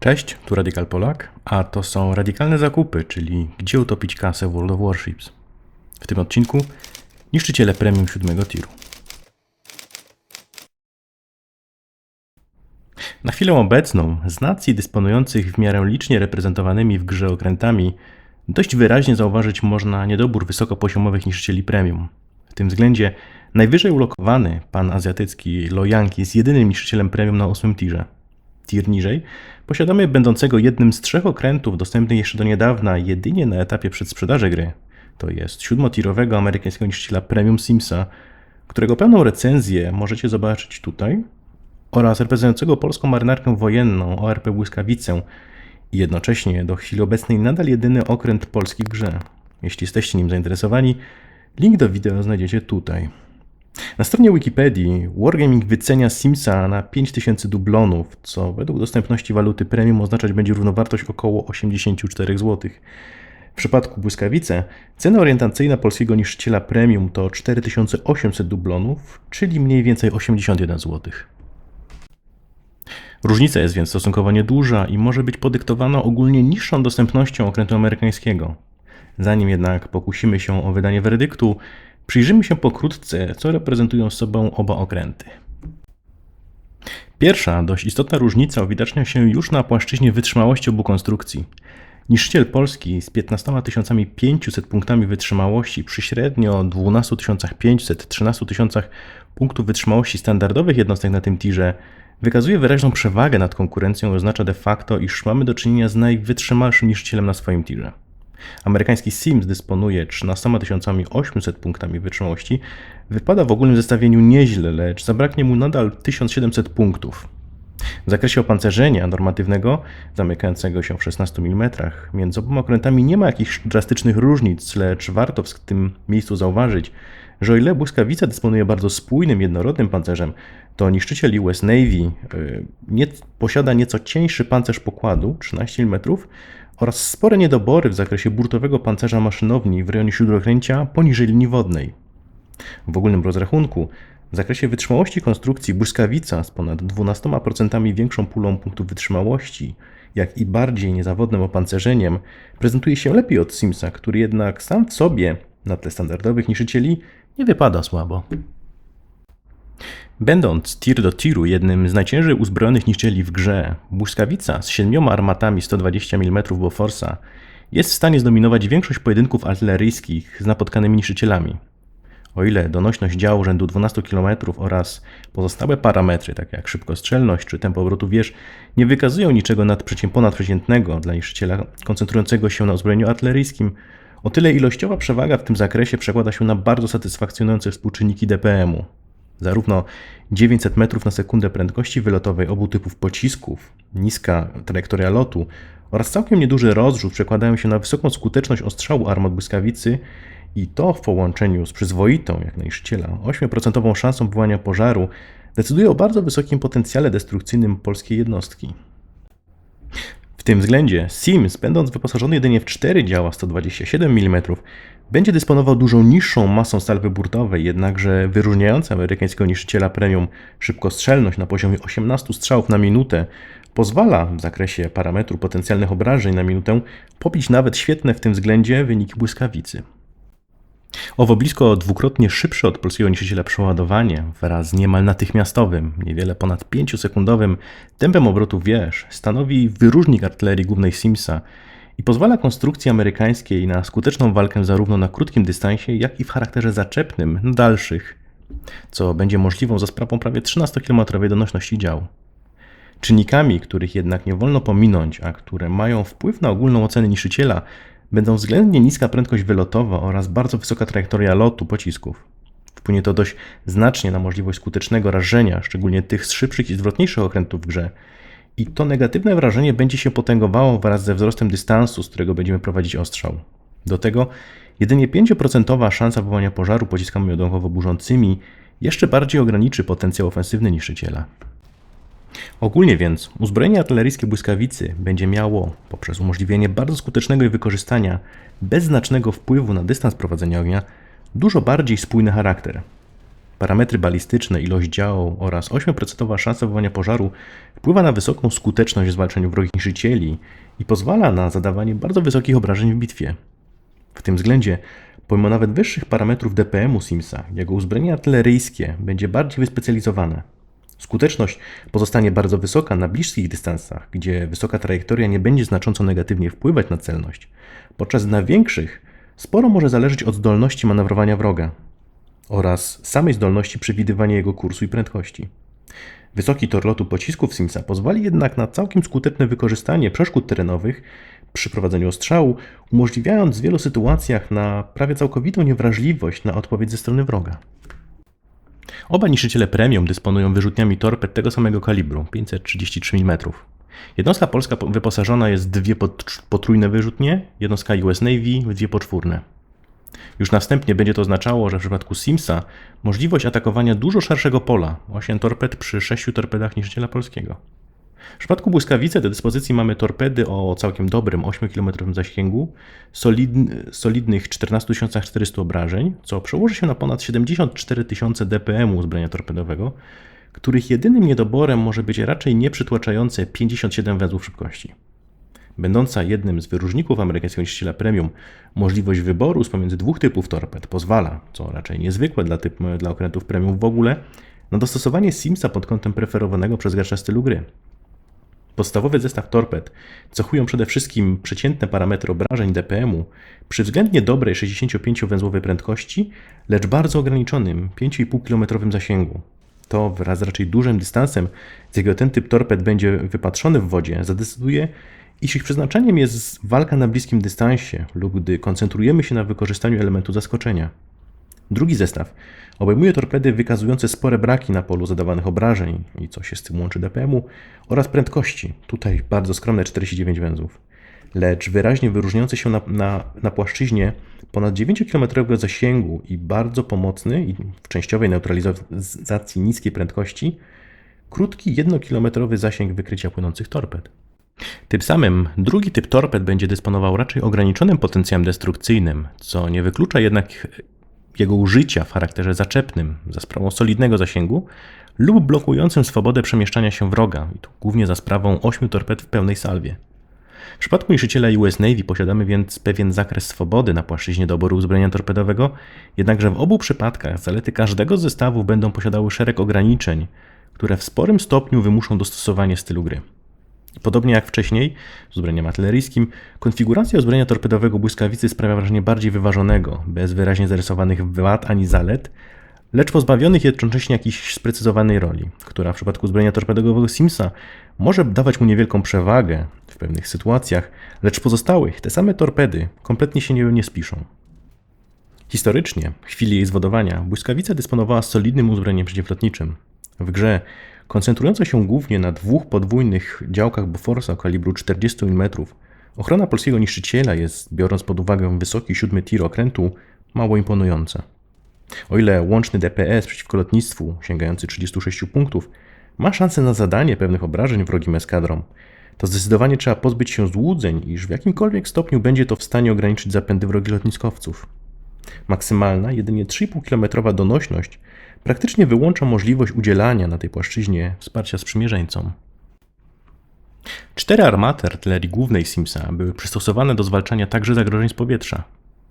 Cześć, tu Radikal Polak, a to są radykalne zakupy, czyli gdzie utopić kasę w World of Warships. W tym odcinku niszczyciele premium siódmego tiru. Na chwilę obecną, z nacji dysponujących w miarę licznie reprezentowanymi w grze okrętami, dość wyraźnie zauważyć można niedobór wysokopoziomowych niszczycieli premium. W tym względzie najwyżej ulokowany pan azjatycki Loyanki jest jedynym niszczycielem premium na ósmym tirze. Tier niżej posiadamy będącego jednym z trzech okrętów dostępnych jeszcze do niedawna jedynie na etapie przedsprzedaży gry. To jest siódmotirowego amerykańskiego niszczyciela Premium Simsa, którego pełną recenzję możecie zobaczyć tutaj, oraz reprezentującego polską marynarkę wojenną ORP Błyskawicę i jednocześnie do chwili obecnej nadal jedyny okręt polski w grze. Jeśli jesteście nim zainteresowani, link do wideo znajdziecie tutaj. Na stronie Wikipedii Wargaming wycenia Simsa na 5000 dublonów, co według dostępności waluty premium oznaczać będzie równowartość około 84 zł. W przypadku błyskawice cena orientacyjna polskiego niszczyciela premium to 4800 dublonów, czyli mniej więcej 81 zł. Różnica jest więc stosunkowo nieduża i może być podyktowana ogólnie niższą dostępnością okrętu amerykańskiego. Zanim jednak pokusimy się o wydanie werdyktu, przyjrzymy się pokrótce, co reprezentują sobą oba okręty. Pierwsza, dość istotna różnica uwidacznia się już na płaszczyźnie wytrzymałości obu konstrukcji. Niszczyciel polski z 15 500 punktami wytrzymałości przy średnio 12 500-13 tysiącach punktów wytrzymałości standardowych jednostek na tym tirze wykazuje wyraźną przewagę nad konkurencją i oznacza de facto, iż mamy do czynienia z najwytrzymalszym niszczycielem na swoim tirze. Amerykański Sims dysponuje 13 800 punktami wytrzymałości, wypada w ogólnym zestawieniu nieźle, lecz zabraknie mu nadal 1700 punktów. W zakresie opancerzenia normatywnego, zamykającego się w 16 mm, między oboma okrętami nie ma jakichś drastycznych różnic, lecz warto w tym miejscu zauważyć, że o ile błyskawica dysponuje bardzo spójnym, jednorodnym pancerzem, to niszczyciel US Navy yy, nie, posiada nieco cieńszy pancerz pokładu 13 mm oraz spore niedobory w zakresie burtowego pancerza maszynowni w rejonie śródokręcia poniżej linii wodnej. W ogólnym rozrachunku w zakresie wytrzymałości konstrukcji błyskawica z ponad 12% większą pulą punktów wytrzymałości, jak i bardziej niezawodnym opancerzeniem, prezentuje się lepiej od Simsa, który jednak sam w sobie, na tle standardowych niszczycieli, nie wypada słabo. Będąc tir do tiru jednym z najciężej uzbrojonych niszczycieli w grze, błyskawica z siedmioma armatami 120 mm Boforsa jest w stanie zdominować większość pojedynków artyleryjskich z napotkanymi niszczycielami. O ile donośność działu rzędu 12 km oraz pozostałe parametry, takie jak szybkostrzelność czy tempo obrotu wież, nie wykazują niczego ponadprzeciętnego dla niszczyciela koncentrującego się na uzbrojeniu artyleryjskim, o tyle ilościowa przewaga w tym zakresie przekłada się na bardzo satysfakcjonujące współczynniki DPM-u. Zarówno 900 metrów na sekundę prędkości wylotowej obu typów pocisków, niska trajektoria lotu oraz całkiem nieduży rozrzut przekładają się na wysoką skuteczność ostrzału armat błyskawicy i to w połączeniu z przyzwoitą, jak najszczyciela, 8% szansą wywołania pożaru decyduje o bardzo wysokim potencjale destrukcyjnym polskiej jednostki. W tym względzie Sims, będąc wyposażony jedynie w 4 działa 127 mm, będzie dysponował dużo niższą masą salwy burtowej, jednakże wyróżniająca amerykańskiego niszczyciela premium szybkostrzelność na poziomie 18 strzałów na minutę pozwala w zakresie parametru potencjalnych obrażeń na minutę pobić nawet świetne w tym względzie wyniki błyskawicy. Owo blisko dwukrotnie szybsze od polskiego niszczyciela przeładowanie wraz z niemal natychmiastowym, niewiele ponad 5-sekundowym tempem obrotu wież stanowi wyróżnik artylerii głównej Simsa i pozwala konstrukcji amerykańskiej na skuteczną walkę zarówno na krótkim dystansie, jak i w charakterze zaczepnym na dalszych, co będzie możliwą za sprawą prawie 13-kilometrowej donośności dział. Czynnikami, których jednak nie wolno pominąć, a które mają wpływ na ogólną ocenę niszczyciela, będą względnie niska prędkość wylotowa oraz bardzo wysoka trajektoria lotu pocisków. Wpłynie to dość znacznie na możliwość skutecznego rażenia, szczególnie tych z szybszych i zwrotniejszych okrętów w grze. I to negatywne wrażenie będzie się potęgowało wraz ze wzrostem dystansu, z którego będziemy prowadzić ostrzał. Do tego jedynie 5% szansa wywołania pożaru pociskami ładunkowo-burzącymi jeszcze bardziej ograniczy potencjał ofensywny niszczyciela. Ogólnie więc uzbrojenie artyleryjskie błyskawicy będzie miało, poprzez umożliwienie bardzo skutecznego wykorzystania bez znacznego wpływu na dystans prowadzenia ognia, dużo bardziej spójny charakter. parametry balistyczne, ilość działu oraz 8% szansa wywołania pożaru wpływa na wysoką skuteczność w zwalczaniu wrogich niszczycieli i pozwala na zadawanie bardzo wysokich obrażeń w bitwie. W tym względzie, pomimo nawet wyższych parametrów DPM-u Simsa, jego uzbrojenie artyleryjskie będzie bardziej wyspecjalizowane. Skuteczność pozostanie bardzo wysoka na bliskich dystansach, gdzie wysoka trajektoria nie będzie znacząco negatywnie wpływać na celność, podczas na większych sporo może zależeć od zdolności manewrowania wroga oraz samej zdolności przewidywania jego kursu i prędkości. Wysoki tor lotu pocisków Simsa pozwoli jednak na całkiem skuteczne wykorzystanie przeszkód terenowych przy prowadzeniu ostrzału, umożliwiając w wielu sytuacjach na prawie całkowitą niewrażliwość na odpowiedź ze strony wroga. Oba niszczyciele premium dysponują wyrzutniami torped tego samego kalibru 533 mm. Jednostka polska wyposażona jest w dwie potrójne wyrzutnie, jednostka US Navy w dwie poczwórne. Już następnie będzie to oznaczało, że w przypadku Simsa możliwość atakowania dużo szerszego pola, 8 torped przy 6 torpedach niszczyciela polskiego. W przypadku błyskawicy do dyspozycji mamy torpedy o całkiem dobrym 8-km zasięgu, solidny, solidnych 14 400 obrażeń, co przełoży się na ponad 74 000 dpm uzbrojenia torpedowego, których jedynym niedoborem może być raczej nieprzytłaczające 57 węzłów szybkości. Będąca jednym z wyróżników amerykańskiego niszczyciela premium, możliwość wyboru z pomiędzy dwóch typów torped pozwala, co raczej niezwykłe dla, typ, dla okrętów premium w ogóle, na dostosowanie Simsa pod kątem preferowanego przez gracza stylu gry. Podstawowy zestaw torped cechują przede wszystkim przeciętne parametry obrażeń DPM-u przy względnie dobrej 65-węzłowej prędkości, lecz bardzo ograniczonym 5,5 km zasięgu. To wraz z raczej dużym dystansem, z jakiego ten typ torped będzie wypatrzony w wodzie, zadecyduje, iż ich przeznaczeniem jest walka na bliskim dystansie lub gdy koncentrujemy się na wykorzystaniu elementu zaskoczenia. Drugi zestaw. Obejmuje torpedy wykazujące spore braki na polu zadawanych obrażeń i co się z tym łączy DPM-u oraz prędkości, tutaj bardzo skromne 49 węzłów, lecz wyraźnie wyróżniające się na, na, na płaszczyźnie ponad 9-km zasięgu i bardzo pomocny i w częściowej neutralizacji niskiej prędkości krótki 1-kilometrowy zasięg wykrycia płynących torped. Tym samym drugi typ torped będzie dysponował raczej ograniczonym potencjałem destrukcyjnym, co nie wyklucza jednak jego użycia w charakterze zaczepnym za sprawą solidnego zasięgu lub blokującym swobodę przemieszczania się wroga, i to głównie za sprawą 8 torped w pełnej salwie. W przypadku niszczyciela US Navy posiadamy więc pewien zakres swobody na płaszczyźnie doboru uzbrojenia torpedowego, jednakże w obu przypadkach zalety każdego z zestawów będą posiadały szereg ograniczeń, które w sporym stopniu wymuszą dostosowanie stylu gry. Podobnie jak wcześniej z uzbrojeniem artyleryjskim, konfiguracja uzbrojenia torpedowego błyskawicy sprawia wrażenie bardziej wyważonego, bez wyraźnie zarysowanych wad ani zalet, lecz pozbawionych jednocześnie jakiejś sprecyzowanej roli, która w przypadku uzbrojenia torpedowego Simsa może dawać mu niewielką przewagę w pewnych sytuacjach, lecz pozostałych te same torpedy kompletnie się nie, nie spiszą. Historycznie, w chwili jej zwodowania, błyskawica dysponowała solidnym uzbrojeniem przeciwlotniczym. W grze koncentrująca się głównie na dwóch podwójnych działkach Boforsa kalibru 40 mm, ochrona polskiego niszczyciela jest, biorąc pod uwagę wysoki siódmy tir okrętu, mało imponująca. O ile łączny DPS przeciwko lotnictwu, sięgający 36 punktów, ma szansę na zadanie pewnych obrażeń wrogim eskadrom, to zdecydowanie trzeba pozbyć się złudzeń, iż w jakimkolwiek stopniu będzie to w stanie ograniczyć zapędy wrogich lotniskowców. Maksymalna, jedynie 3,5 km donośność praktycznie wyłącza możliwość udzielania na tej płaszczyźnie wsparcia sprzymierzeńcom. Cztery armaty artylerii głównej Simsa były przystosowane do zwalczania także zagrożeń z powietrza.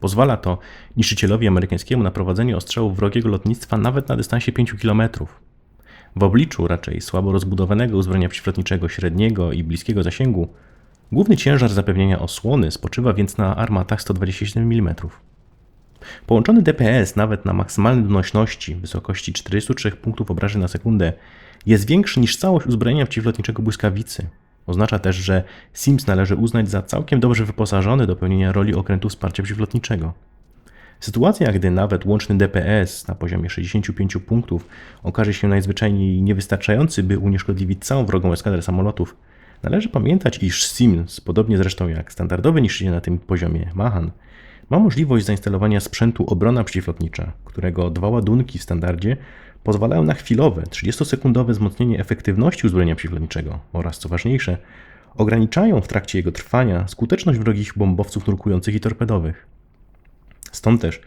Pozwala to niszczycielowi amerykańskiemu na prowadzenie ostrzałów wrogiego lotnictwa nawet na dystansie 5 km. W obliczu raczej słabo rozbudowanego uzbrojenia przeciwlotniczego średniego i bliskiego zasięgu, główny ciężar zapewnienia osłony spoczywa więc na armatach 127 mm. Połączony DPS nawet na maksymalnej donośności wysokości 43 punktów obrażeń na sekundę jest większy niż całość uzbrojenia przeciwlotniczego błyskawicy. Oznacza też, że Sims należy uznać za całkiem dobrze wyposażony do pełnienia roli okrętu wsparcia przeciwlotniczego. Sytuacja, gdy nawet łączny DPS na poziomie 65 punktów okaże się najzwyczajniej niewystarczający, by unieszkodliwić całą wrogą eskadrę samolotów, należy pamiętać, iż Sims, podobnie zresztą jak standardowy niszczyciel na tym poziomie Mahan, ma możliwość zainstalowania sprzętu obrona przeciwlotnicza, którego dwa ładunki w standardzie pozwalają na chwilowe, 30-sekundowe wzmocnienie efektywności uzbrojenia przeciwlotniczego oraz, co ważniejsze, ograniczają w trakcie jego trwania skuteczność wrogich bombowców nurkujących i torpedowych. Stąd też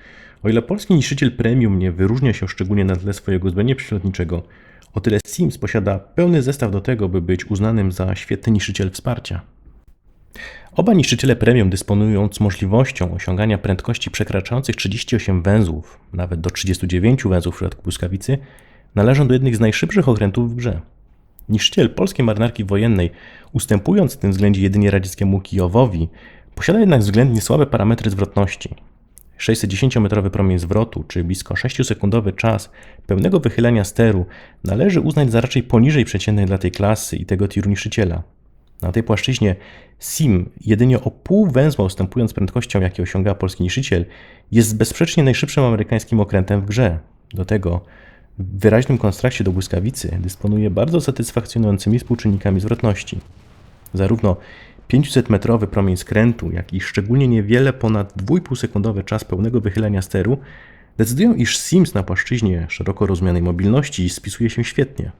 O ile polski niszczyciel premium nie wyróżnia się szczególnie na tle swojego uzbrojenia przylotniczego, o tyle Sims posiada pełny zestaw do tego, by być uznanym za świetny niszczyciel wsparcia. Oba niszczyciele premium dysponując możliwością osiągania prędkości przekraczających 38 węzłów, nawet do 39 węzłów w przypadku błyskawicy, należą do jednych z najszybszych okrętów w grze. Niszczyciel polskiej marynarki wojennej, ustępując w tym względzie jedynie radzieckiemu Kijowowi, posiada jednak względnie słabe parametry zwrotności. 610-metrowy promień zwrotu, czy blisko 6-sekundowy czas pełnego wychylenia steru należy uznać za raczej poniżej przeciętnej dla tej klasy i tego tiru niszczyciela. Na tej płaszczyźnie SIM, jedynie o pół węzła ustępując prędkością, jakie osiąga polski niszczyciel, jest bezsprzecznie najszybszym amerykańskim okrętem w grze. Do tego w wyraźnym kontraście do błyskawicy dysponuje bardzo satysfakcjonującymi współczynnikami zwrotności. Zarówno 500-metrowy promień skrętu, jak i szczególnie niewiele ponad 2,5-sekundowy czas pełnego wychylenia steru decydują, iż Sims na płaszczyźnie szeroko rozumianej mobilności spisuje się świetnie.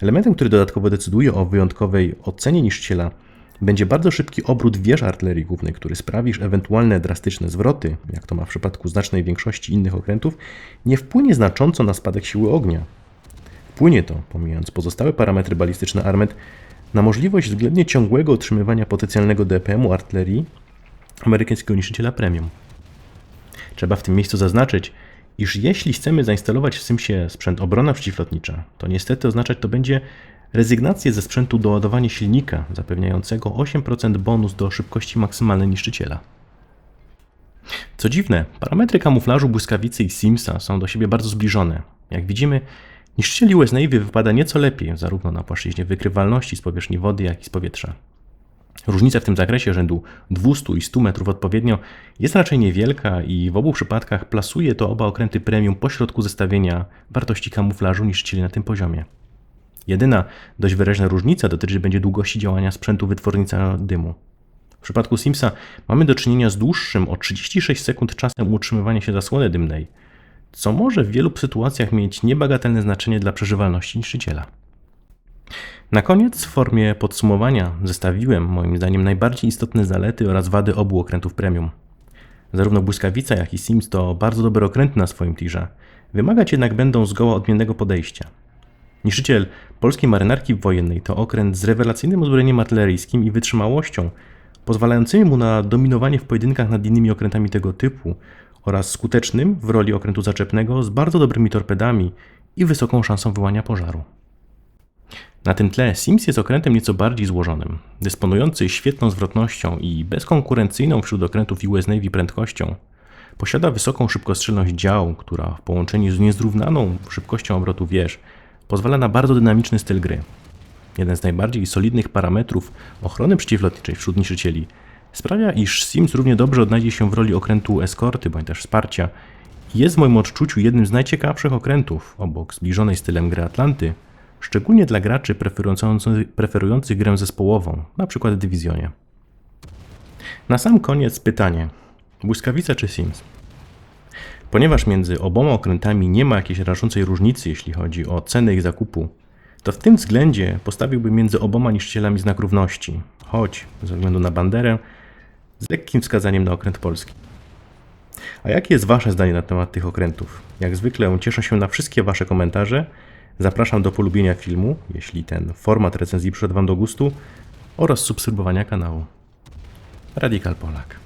Elementem, który dodatkowo decyduje o wyjątkowej ocenie niszczyciela, będzie bardzo szybki obrót wież artylerii głównej, który sprawi, że ewentualne drastyczne zwroty, jak to ma w przypadku znacznej większości innych okrętów, nie wpłynie znacząco na spadek siły ognia. Wpłynie to, pomijając pozostałe parametry balistyczne Armet, na możliwość względnie ciągłego utrzymywania potencjalnego DPM-u artylerii amerykańskiego niszczyciela premium. Trzeba w tym miejscu zaznaczyć, iż jeśli chcemy zainstalować w Simsie sprzęt obrona przeciwlotnicza, to niestety oznaczać to będzie rezygnację ze sprzętu do ładowania silnika zapewniającego 8% bonus do szybkości maksymalnej niszczyciela. Co dziwne, parametry kamuflażu błyskawicy i Simsa są do siebie bardzo zbliżone. Jak widzimy, niszczyciel US Navy wypada nieco lepiej, zarówno na płaszczyźnie wykrywalności z powierzchni wody, jak i z powietrza. Różnica w tym zakresie rzędu 200 i 100 metrów odpowiednio jest raczej niewielka i w obu przypadkach plasuje to oba okręty premium pośrodku zestawienia wartości kamuflażu niszczycieli na tym poziomie. Jedyna dość wyraźna różnica dotyczy będzie długości działania sprzętu wytwornica dymu. W przypadku Simsa mamy do czynienia z dłuższym o 36 sekund czasem utrzymywania się zasłony dymnej, co może w wielu sytuacjach mieć niebagatelne znaczenie dla przeżywalności niszczyciela. Na koniec w formie podsumowania zestawiłem moim zdaniem najbardziej istotne zalety oraz wady obu okrętów premium. Zarówno Błyskawica, jak i Sims to bardzo dobre okręty na swoim tirze. Wymagać jednak będą zgoła odmiennego podejścia. Niszczyciel polskiej marynarki wojennej to okręt z rewelacyjnym uzbrojeniem artyleryjskim i wytrzymałością, pozwalającymi mu na dominowanie w pojedynkach nad innymi okrętami tego typu oraz skutecznym w roli okrętu zaczepnego z bardzo dobrymi torpedami i wysoką szansą wyłania pożaru. Na tym tle Sims jest okrętem nieco bardziej złożonym, dysponujący świetną zwrotnością i bezkonkurencyjną wśród okrętów US Navy prędkością. Posiada wysoką szybkostrzelność dział, która w połączeniu z niezrównaną szybkością obrotu wież pozwala na bardzo dynamiczny styl gry. Jeden z najbardziej solidnych parametrów ochrony przeciwlotniczej wśród niszczycieli sprawia, iż Sims równie dobrze odnajdzie się w roli okrętu eskorty bądź też wsparcia i jest w moim odczuciu jednym z najciekawszych okrętów obok zbliżonej stylem gry Atlanty, szczególnie dla graczy preferujących, grę zespołową, np. w Dywizjonie. Na sam koniec pytanie: błyskawica czy Sims? Ponieważ między oboma okrętami nie ma jakiejś rażącej różnicy, jeśli chodzi o cenę ich zakupu, to w tym względzie postawiłbym między oboma niszczycielami znak równości, choć ze względu na banderę, z lekkim wskazaniem na okręt polski. A jakie jest Wasze zdanie na temat tych okrętów? Jak zwykle cieszę się na wszystkie Wasze komentarze. Zapraszam do polubienia filmu, jeśli ten format recenzji przyszedł Wam do gustu, oraz subskrybowania kanału. Radikal Polak.